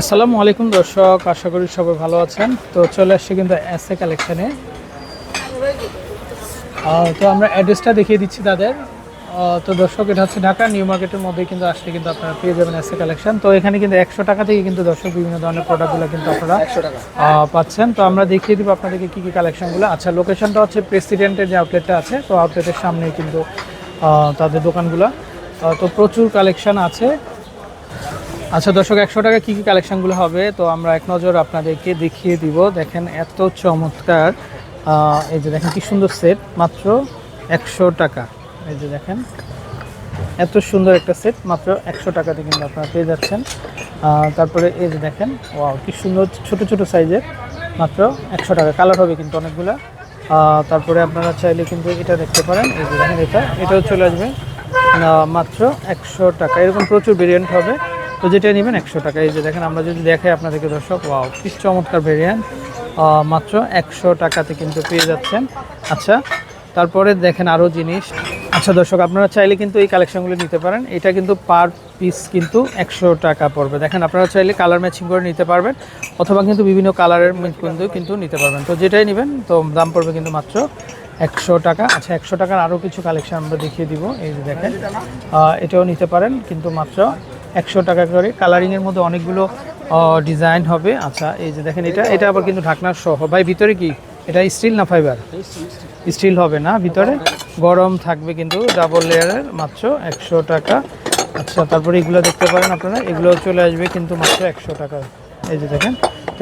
আসসালামু আলাইকুম দর্শক আশা করি সবাই ভালো আছেন। তো চলে আসছে কিন্তু এস এ। কালেকশানে তো আমরা অ্যাড্রেসটা দেখিয়ে দিচ্ছি তাদের। তো দর্শক এটা হচ্ছে ঢাকা নিউ মার্কেটের মধ্যে কিন্তু আসলে কিন্তু আপনারা পেয়ে যাবেন এস এ কালেকশন তো এখানে কিন্তু একশো টাকা থেকে কিন্তু দর্শক বিভিন্ন ধরনের প্রোডাক্টগুলো কিন্তু আপনারা পাচ্ছেন। তো আমরা দেখিয়ে দিব আপনাদেরকে কী কী কালেকশনগুলো আচ্ছা লোকেশনটা হচ্ছে প্রেসিডেন্টের যে আউটলেটটা আছে তো আউটলেটের সামনেই কিন্তু তাদের দোকানগুলো। তো প্রচুর কালেকশন আছে। আচ্ছা দর্শক, একশো টাকা কী কী কালেকশানগুলো হবে? তো আমরা এক নজর আপনাদেরকে দেখিয়ে দিব। দেখেন, এত চমৎকার। এই যে দেখেন, কি সুন্দর সেট মাত্র একশো টাকা। এই যে দেখেন, এত সুন্দর একটা সেট মাত্র একশো টাকাতে কিন্তু আপনারা পেয়ে যাচ্ছেন। তারপরে এই যে দেখেন ওয়াও কি সুন্দর, ছোট ছোট সাইজের মাত্র একশো টাকা। কালার হবে কিন্তু অনেকগুলা। তারপরে আপনারা চাইলে কিন্তু এটা দেখতে পারেন। এই যে দেখেন এটা, এটাও চলে আসবে। মাত্র একশো টাকা। এরকম প্রচুর ভেরিয়েন্ট হবে। তো যেটা নেবেন একশো টাকা। এই যে দেখেন, আমরা যদি দেখাই আপনাদেরকে দর্শক, ওয়াও, কি চমৎকার ভেরিয়েন্ট মাত্র একশো টাকাতে কিন্তু পেয়ে যাচ্ছেন। আচ্ছা তারপরে দেখেন আরও জিনিস। আচ্ছা দর্শক, আপনারা চাইলে কিন্তু এই কালেকশনগুলো নিতে পারেন। এটা কিন্তু পার পিস কিন্তু একশো টাকা পড়বে। দেখেন, আপনারা চাইলে কালার ম্যাচিং করে নিতে পারবেন, অথবা কিন্তু বিভিন্ন কালারের কিন্তু কিন্তু নিতে পারবেন। তো যেটাই নেবেন, তো দাম পড়বে কিন্তু মাত্র একশো টাকা। আচ্ছা একশো টাকার আরও কিছু কালেকশন আমরা দেখিয়ে দিব। এই যে দেখেন এটাও নিতে পারেন কিন্তু মাত্র একশো টাকা করে। কালারিংয়ের মধ্যে অনেকগুলো ডিজাইন হবে। আচ্ছা এই যে দেখেন এটা এটা আবার কিন্তু ঢাকনার সহ। ভাই, ভিতরে কি? এটা স্টিল না ফাইবার স্টিল হবে না ভিতরে। গরম থাকবে কিন্তু ডাবল লেয়ারের মাত্র একশো টাকা। আচ্ছা তারপরে এগুলো দেখতে পারেন আপনারা। এগুলো চলে আসবে কিন্তু মাত্র একশো টাকা। এই যে দেখেন,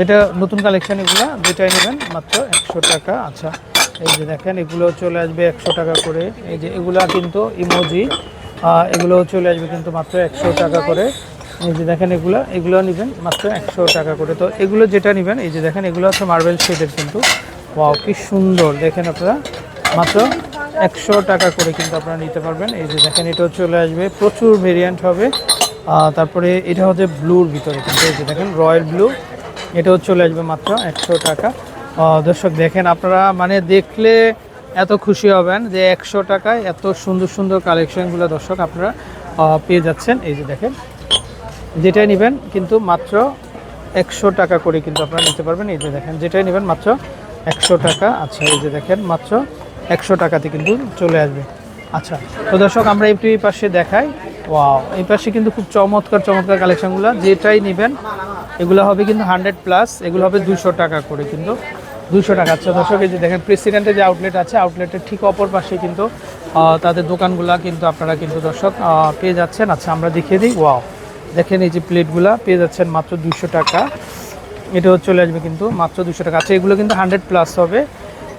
এটা নতুন কালেকশন এগুলো, দুইটাই নেবেন, মাত্র একশো টাকা। আচ্ছা এই যে দেখেন, এগুলো চলে আসবে একশো টাকা করে। এই যে এগুলা কিন্তু ইমোজি এগুলো চলে আসবে কিন্তু মাত্র একশো টাকা করে। এই যে দেখেন এগুলো এগুলো নেবেন মাত্র একশো টাকা করে। তো এগুলো যেটা নেবেন, এই যে দেখেন এগুলো হচ্ছে মার্বেল শেডের কিন্তু। ওয়াও কি সুন্দর। দেখেন আপনারা, মাত্র একশো টাকা করে কিন্তু আপনারা নিতে পারবেন। এই যে দেখেন, এটাও চলে আসবে। প্রচুর ভেরিয়েন্ট হবে। তারপরে এটা হচ্ছে ব্লুর ভিতরে কিন্তু। এই যে দেখেন রয়্যাল ব্লু এটাও চলে আসবে মাত্র একশো টাকা। দর্শক দেখেন আপনারা মানে দেখলে এত খুশি হবেন যে একশো টাকায় এত সুন্দর সুন্দর কালেকশনগুলো দর্শক আপনারা পেয়ে যাচ্ছেন। এই যে দেখেন, যেটাই নেবেন কিন্তু মাত্র একশো টাকা করে কিন্তু আপনারা নিতে পারবেন। এই যে দেখেন, যেটাই নেবেন মাত্র একশো টাকা। আচ্ছা এই যে দেখেন, মাত্র একশো টাকাতে কিন্তু চলে আসবে। আচ্ছা তো দর্শক, আমরা একটু এই পাশে দেখাই। ওয়াও, এই পাশে কিন্তু খুব চমৎকার চমৎকার কালেকশনগুলো যেটাই নেবেন, এগুলো হবে কিন্তু হান্ড্রেড প্লাস এগুলো হবে দুশো টাকা করে কিন্তু দুশো টাকা। আচ্ছা দর্শক, এই যে দেখেন প্রেসিডেন্টের যে আউটলেট আছে আউটলেটের ঠিক অপর পাশে কিন্তু তাদের দোকানগুলা কিন্তু আপনারা কিন্তু দর্শক পেয়ে যাচ্ছেন। আচ্ছা আমরা দেখিয়ে দিই। ওয়াও দেখেন এই যে প্লেটগুলা পেয়ে যাচ্ছেন মাত্র দুশো টাকা। এটাও চলে আসবে কিন্তু মাত্র দুশো টাকা। আচ্ছা এগুলো কিন্তু হান্ড্রেড প্লাস হবে।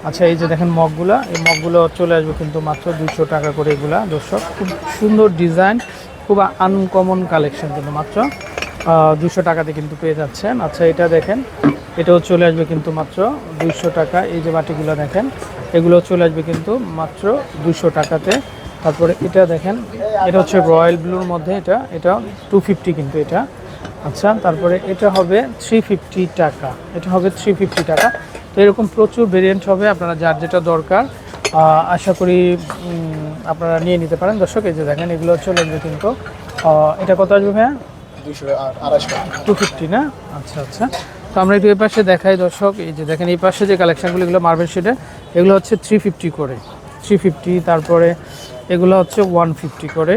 আচ্ছা এই যে দেখেন মগগুলা, এই মগগুলো চলে আসবে কিন্তু মাত্র দুশো টাকা করে এগুলা। দর্শক, খুব সুন্দর ডিজাইন খুব আনকমন কালেকশন কিন্তু মাত্র। দুশো টাকাতে কিন্তু পেয়ে যাচ্ছেন। আচ্ছা এটা দেখেন, এটাও চলে আসবে কিন্তু মাত্র দুইশো টাকা। এই যে বাটিগুলো দেখেন, এগুলো চলে আসবে কিন্তু মাত্র দুশো টাকাতে। তারপরে এটা দেখেন, এটা হচ্ছে রয়্যাল ব্লুর মধ্যে এটা এটা টু ফিফটি কিন্তু এটা। আচ্ছা তারপরে এটা হবে থ্রি ফিফটি টাকা। এটা হবে থ্রি ফিফটি টাকা। তো এরকম প্রচুর ভেরিয়েন্ট হবে, আপনারা যার যেটা দরকার আশা করি আপনারা নিয়ে নিতে পারেন। দর্শক, এই যে দেখেন, এগুলো চলে আসবে কিন্তু এটা কত আসবে ভাইয়া? আড়াইশো টু ফিফটি না? আচ্ছা আচ্ছা। তো আমরা এই পাশে দেখাই দর্শক, এই যে দেখেন এই পাশে যে কালেকশানগুলো এগুলো মার্বেল শেডে এগুলো হচ্ছে থ্রি ফিফটি করে। থ্রি ফিফটি তারপরে এগুলো হচ্ছে ওয়ান ফিফটি করে।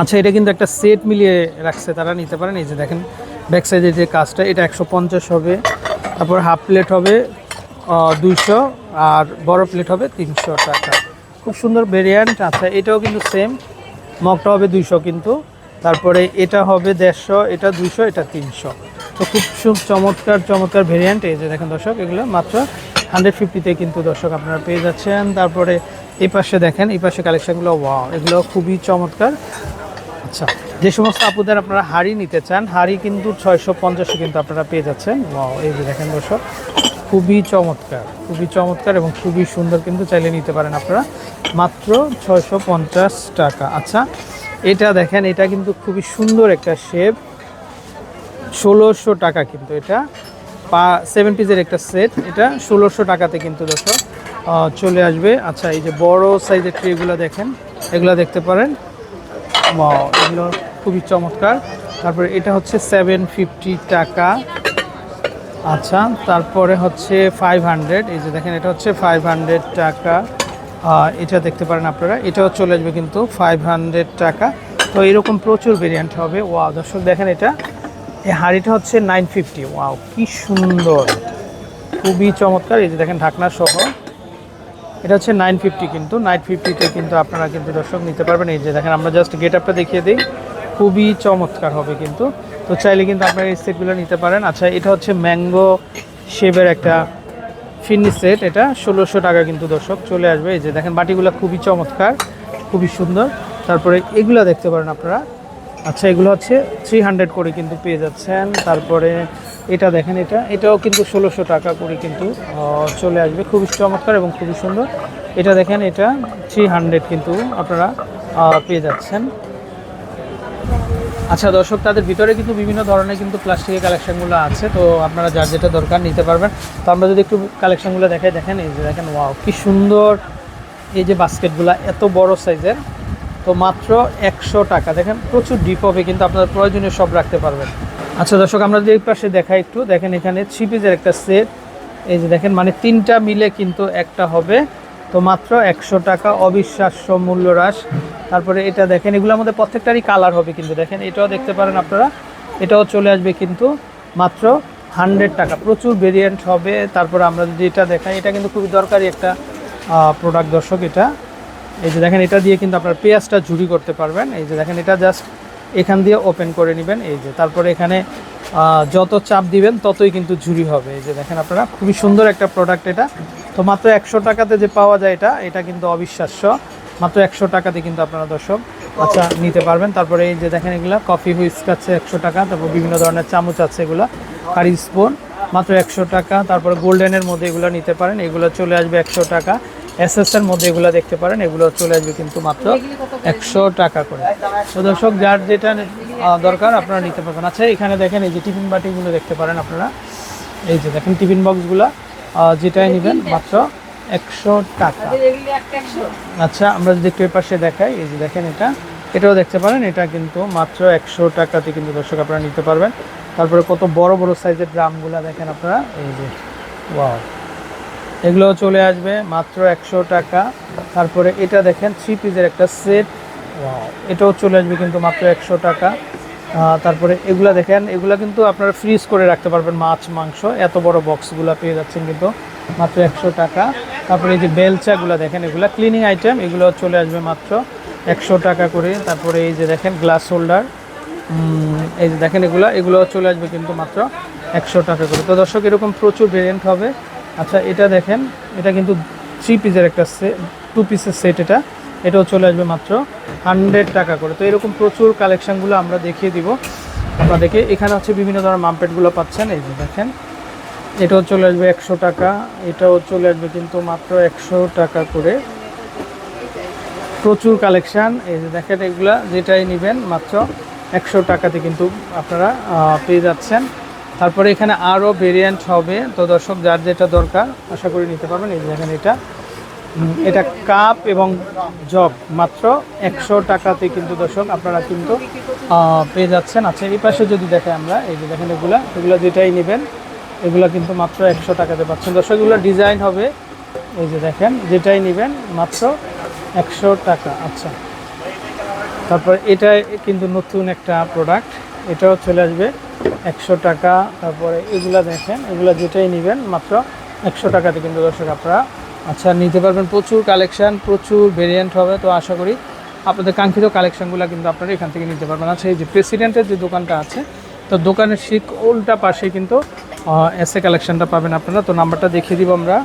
আচ্ছা এটা কিন্তু একটা সেট মিলিয়ে রাখছে, তারা নিতে পারেন। এই যে দেখেন ব্যাক সাইডের যে কাজটা, এটা একশো পঞ্চাশ হবে। তারপর হাফ প্লেট হবে দুইশো, আর বড় প্লেট হবে তিনশো টাকা। খুব সুন্দর ভেরিয়েন্ট আচ্ছা এটাও কিন্তু সেম মগটা হবে দুইশো কিন্তু। তারপরে এটা হবে দেড়শো, এটা দুশো এটা তিনশো। তো খুব চমৎকার চমৎকার ভেরিয়েন্ট এই যে দেখেন দর্শক, এগুলো মাত্র হান্ড্রেড ফিফটিতে কিন্তু দর্শক আপনারা পেয়ে যাচ্ছেন। তারপরে এই পাশে দেখেন, এই পাশে কালেকশনগুলো ওয়াও এগুলো খুবই চমৎকার। আচ্ছা যে সমস্ত আপুদের আপনারা হাড়ি নিতে চান, হাড়ি কিন্তু ছয়শো পঞ্চাশে কিন্তু আপনারা পেয়ে যাচ্ছেন। ওয়াও এই যে দেখেন দর্শক, খুবই চমৎকার খুবই চমৎকার এবং খুবই সুন্দর কিন্তু চাইলে নিতে পারেন আপনারা। মাত্র ছয়শো পঞ্চাশ টাকা। আচ্ছা এটা দেখেন এটা কিন্তু খুবই সুন্দর একটা শেপ ষোলোশো টাকা কিন্তু এটা। পা সেভেন পিসের একটা সেট এটা ষোলোশো টাকাতে কিন্তু আহ, চলে আসবে। আচ্ছা এই যে বড় সাইজের ট্রেগুলো দেখেন এগুলো দেখতে পারেন। এগুলো খুবই চমৎকার। তারপরে এটা হচ্ছে সেভেন ফিফটি টাকা। আচ্ছা তারপরে হচ্ছে ফাইভ হান্ড্রেড এই যে দেখেন এটা হচ্ছে ফাইভ হান্ড্রেড টাকা। এটা দেখতে পারেন আপনারা। এটাও চলে আসবে কিন্তু ফাইভ হান্ড্রেড টাকা। তো এরকম প্রচুর ভেরিয়েন্ট হবে। ওয়াও দর্শক দেখেন এটা। এই হাঁড়িটা হচ্ছে নাইন ফিফটি ওয়াও কি সুন্দর। খুবই চমৎকার। এই যে দেখেন ঢাকনা সহ। এটা হচ্ছে নাইন ফিফটি কিন্তু। নাইন ফিফটিতে কিন্তু আপনারা কিন্তু দর্শক নিতে পারবেন। এই যে দেখেন, আমরা জাস্ট গেট আপটা দেখিয়ে দিই। খুবই চমৎকার হবে কিন্তু। তো চাইলে কিন্তু আপনারা এই সেটগুলো নিতে পারেন। আচ্ছা এটা হচ্ছে ম্যাঙ্গো শেপের একটা ফিনিশ সেট, এটা ষোলোশো টাকা কিন্তু দর্শক, চলে আসবে। এই যে দেখেন, বাটিগুলো খুবই চমৎকার, খুবই সুন্দর। তারপরে এগুলো দেখতে পারেন আপনারা। আচ্ছা এগুলো হচ্ছে থ্রি হান্ড্রেড করে কিন্তু পেয়ে যাচ্ছেন। তারপরে এটা দেখেন, এটা, এটাও কিন্তু ষোলোশো টাকা করে কিন্তু চলে আসবে। খুবই চমৎকার এবং খুবই সুন্দর। এটা দেখেন, এটা থ্রি হান্ড্রেড কিন্তু আপনারা পেয়ে যাচ্ছেন। আচ্ছা দর্শক, তাদের ভিতরে কিন্তু বিভিন্ন ধরনের কিন্তু প্লাস্টিকের কালেকশনগুলো আছে, তো আপনারা যার যেটা দরকার নিতে পারবেন। তো আমরা যদি একটু কালেকশনগুলো দেখাই, দেখেন, এই যে দেখেন ওয়াও কি সুন্দর এই যে বাস্কেটগুলো এত বড় সাইজের তো মাত্র একশো টাকা। দেখেন, প্রচুর ডিপ হবে, কিন্তু আপনার প্রয়োজনীয় সব রাখতে পারবেন। আচ্ছা দর্শক, আমরা যদি পাশে দেখাই একটু, দেখেন, এখানে থ্রি পিসের একটা সেট এই যে দেখেন মানে তিনটা মিলে কিন্তু একটা হবে। তো মাত্র একশো টাকা অবিশ্বাস্য মূল্য হ্রাস। তারপরে এটা দেখেন এগুলোর মধ্যে প্রত্যেকটারই কালার হবে কিন্তু দেখেন, এটাও দেখতে পারেন আপনারা। এটাও চলে আসবে কিন্তু মাত্র হান্ড্রেড টাকা। প্রচুর ভেরিয়েন্ট হবে। তারপরে আমরা যদি এটা দেখাই, এটা কিন্তু খুবই দরকারি একটা প্রোডাক্ট দর্শক এটা। এই যে দেখেন, এটা দিয়ে কিন্তু আপনার পেঁয়াজটা ঝুরি করতে পারবেন। এই যে দেখেন, এটা জাস্ট এখান দিয়ে ওপেন করে নেবেন। এই যে তারপরে এখানে যত চাপ দিবেন ততই কিন্তু ঝুরি হবে। এই যে দেখেন আপনারা, খুবই সুন্দর একটা প্রোডাক্ট এটা। তো মাত্র একশো টাকাতে যে পাওয়া যায় এটা এটা কিন্তু অবিশ্বাস্য। মাত্র একশো টাকাতে কিন্তু আপনারা দর্শক আচ্ছা নিতে পারবেন। তারপরে এই যে দেখেন এগুলো কফি হুইস্ক আছে একশো টাকা, তারপর বিভিন্ন ধরনের চামচ আছে এগুলো, কারি স্পুন মাত্র একশো টাকা। তারপরে গোল্ডেনের মধ্যে এগুলো নিতে পারেন, এগুলো চলে আসবে একশো টাকা। এসএস এর মধ্যে এগুলো দেখতে পারেন, এগুলো চলে আসবে কিন্তু মাত্র একশো টাকা করে। তো দর্শক, যার যেটা দরকার আপনারা নিতে পারবেন। আচ্ছা এখানে দেখেন এই যে টিফিন বাটিগুলো দেখতে পারেন আপনারা। এই যে দেখেন টিফিন বক্সগুলো যেটাই নেবেন মাত্র একশো টাকা। আচ্ছা আমরা যদি একটু পাশে দেখাই এই যে দেখেন এটা। এটাও দেখতে পারেন এটা কিন্তু মাত্র একশো টাকাতে কিন্তু দর্শক আপনারা নিতে পারবেন। তারপরে কত বড় বড় সাইজের ড্রামগুলো দেখেন আপনারা। এই যে ওয়াও। এগুলো চলে আসবে মাত্র একশো টাকা। তারপরে এটা দেখেন থ্রি পিসের একটা সেট। এটাও চলে আসবে কিন্তু মাত্র একশো টাকা। তারপরে এগুলা দেখেন, এগুলা কিন্তু আপনারা ফ্রিজ করে রাখতে পারবেন মাছ, মাংস। এত বড় বক্সগুলো পেয়ে যাচ্ছেন কিন্তু মাত্র একশো টাকা। তারপরে এই যে বেলচাগুলো দেখেন, এগুলা ক্লিনিং আইটেম এগুলো চলে আসবে মাত্র একশো টাকা করে। তারপরে এই যে দেখেন গ্লাস হোল্ডার এই যে দেখেন এগুলো এগুলো চলে আসবে কিন্তু মাত্র একশো টাকা করে। তো দর্শক, এরকম প্রচুর ভেরিয়েন্ট হবে। আচ্ছা এটা দেখেন, এটা কিন্তু থ্রি পিসের একটা টু পিসের সেট এটা। এটাও চলে আসবে মাত্র হান্ড্রেড টাকা করে। তো এরকম প্রচুর কালেকশনগুলো আমরা দেখিয়ে দিব। আপনাদেরকে এখানে হচ্ছে বিভিন্ন ধরনের মামপেটগুলো পাচ্ছেন, এই যে দেখেন। এটাও চলে আসবে একশো টাকা, এটাও চলে আসবে কিন্তু মাত্র একশো টাকা করে। প্রচুর কালেকশান, এই যে দেখেন এগুলা, যেটাই নেবেন মাত্র একশো টাকাতে কিন্তু আপনারা পেয়ে যাচ্ছেন। তারপরে এখানে আরও ভেরিয়েন্ট হবে। তো দর্শক, যার যেটা দরকার, আশা করি নিতে পারবেন। এই যে দেখেন এটা। এটা কাপ এবং জগ, মাত্র একশো টাকাতে কিন্তু দর্শক আপনারা কিন্তু পেয়ে যাচ্ছেন। আচ্ছা এই পাশে যদি দেখাই আমরা, এই যে দেখেন এগুলা, এগুলো যেটাই নেবেন, এগুলো কিন্তু মাত্র একশো টাকাতে পাচ্ছেন। দর্শক, এগুলো ডিজাইন হবে, এই যে দেখেন, যেটাই নেবেন, মাত্র একশো টাকা। আচ্ছা তারপর এটা কিন্তু নতুন একটা প্রোডাক্ট এটাও চলে আসবে একশো টাকা। তারপরে এগুলা দেখেন, এগুলা যেটাই নেবেন, মাত্র একশো টাকাতে কিন্তু দর্শক আপনারা আচ্ছা নিতে পারবেন প্রচুর কালেকশন প্রচুর ভেরিয়েন্ট হবে, তো আশা করি আপনাদের কাঙ্ক্ষিত কালেকশনগুলো কিন্তু আপনারা এখান থেকে নিতে পারবেন। আচ্ছা এই যে প্রেসিডেন্টের যে দোকানটা আছে, তো দোকানের ঠিক উল্টা পাশে কিন্তু এসএ কালেকশানটা পাবেন আপনারা। তো নাম্বারটা দেখিয়ে দিব আমরা।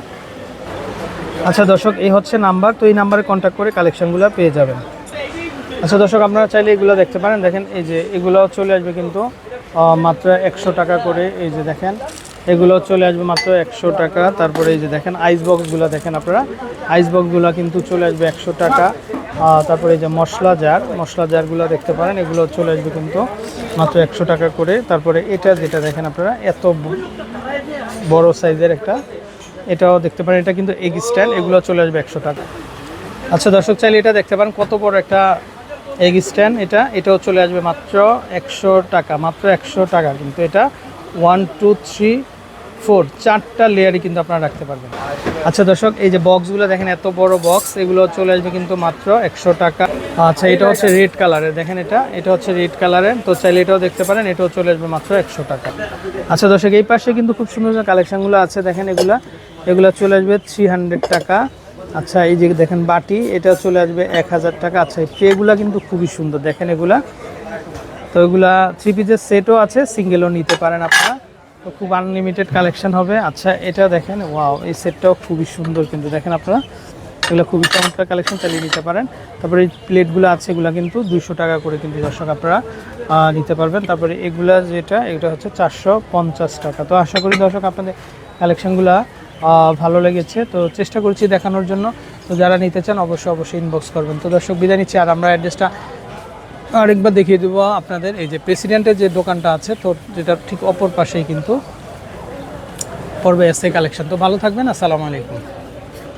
আচ্ছা দর্শক, এই হচ্ছে নাম্বার তো এই নাম্বারে কন্ট্যাক্ট করে কালেকশানগুলো পেয়ে যাবেন। আচ্ছা দর্শক, আপনারা চাইলে এগুলো দেখতে পারেন। দেখেন, এই যে এগুলো চলে আসবে কিন্তু মাত্র একশো টাকা করে, এই যে দেখেন। এগুলো চলে আসবে মাত্র একশো টাকা। তারপরে এই যে দেখেন আইস বক্সগুলো দেখেন আপনারা। আইস বক্সগুলো কিন্তু চলে আসবে একশো টাকা। তারপরে এই যে মশলা জার মশলা জারগুলো দেখতে পারেন, এগুলো চলে আসবে কিন্তু মাত্র একশো টাকা করে। তারপরে এটা যেটা দেখেন আপনারা, এত বড় সাইজের একটা, এটাও দেখতে পারেন, এটা কিন্তু এগ স্টাইল এগুলো চলে আসবে একশো টাকা। আচ্ছা দর্শক চাইলে এটা দেখতে পারেন, কত বড় একটা এগ স্ট্যান্ড এটা। এটাও চলে আসবে মাত্র একশো টাকা, মাত্র একশো টাকা কিন্তু এটা। ওয়ান টু থ্রি ফোর, চারটা লেয়ারই কিন্তু আপনারা রাখতে পারবেন। আচ্ছা দর্শক, এই যে বক্সগুলো দেখেন, এত বড় বক্স, এগুলো চলে আসবে কিন্তু মাত্র একশো টাকা। আচ্ছা এটা হচ্ছে রেড কালারের, দেখেন এটা এটা হচ্ছে রেড কালারের, তো চাইলে এটাও দেখতে পারেন, এটাও চলে আসবে মাত্র একশো টাকা। আচ্ছা দর্শক, এই পাশে কিন্তু খুব সুন্দর সুন্দর কালেকশনগুলো আছে, দেখেন এগুলা এগুলা চলে আসবে থ্রি হান্ড্রেড টাকা। আচ্ছা এই যে দেখেন বাটি, এটা চলে আসবে এক হাজার টাকা। আচ্ছা এই ট্রেগুলা কিন্তু খুবই সুন্দর, দেখেন এগুলা। তো এগুলা থ্রি পিসের সেটও আছে সিঙ্গেলও নিতে পারেন আপনারা। তো খুব আনলিমিটেড কালেকশন হবে। আচ্ছা এটা দেখেন ওয়াও এই সেটটাও খুবই সুন্দর কিন্তু। দেখেন আপনারা, এগুলো খুবই চমৎকার কালেকশন চালিয়ে নিতে পারেন। তারপরে এই প্লেটগুলো আছে, এগুলো কিন্তু দুশো টাকা করে কিন্তু দর্শক আপনারা নিতে পারবেন। তারপরে এগুলা যেটা, এটা হচ্ছে চারশো পঞ্চাশ টাকা। তো আশা করি দর্শক আপনাদের কালেকশনগুলো ভালো লেগেছে। তো চেষ্টা করছি দেখানোর জন্য। তো যারা নিতে চান, অবশ্যই অবশ্যই ইনবক্স করবেন। তো দর্শক, বিদায় নিচ্ছি। আর আমরা অ্যাড্রেসটা আরেকবার দেখিয়ে দেবো আপনাদের। এই যে প্রেসিডেন্টের যে দোকানটা আছে, তো যেটা ঠিক অপর পাশেই কিন্তু পর্বে এসে কালেকশন তো ভালো থাকবেন, আসসালামু আলাইকুম।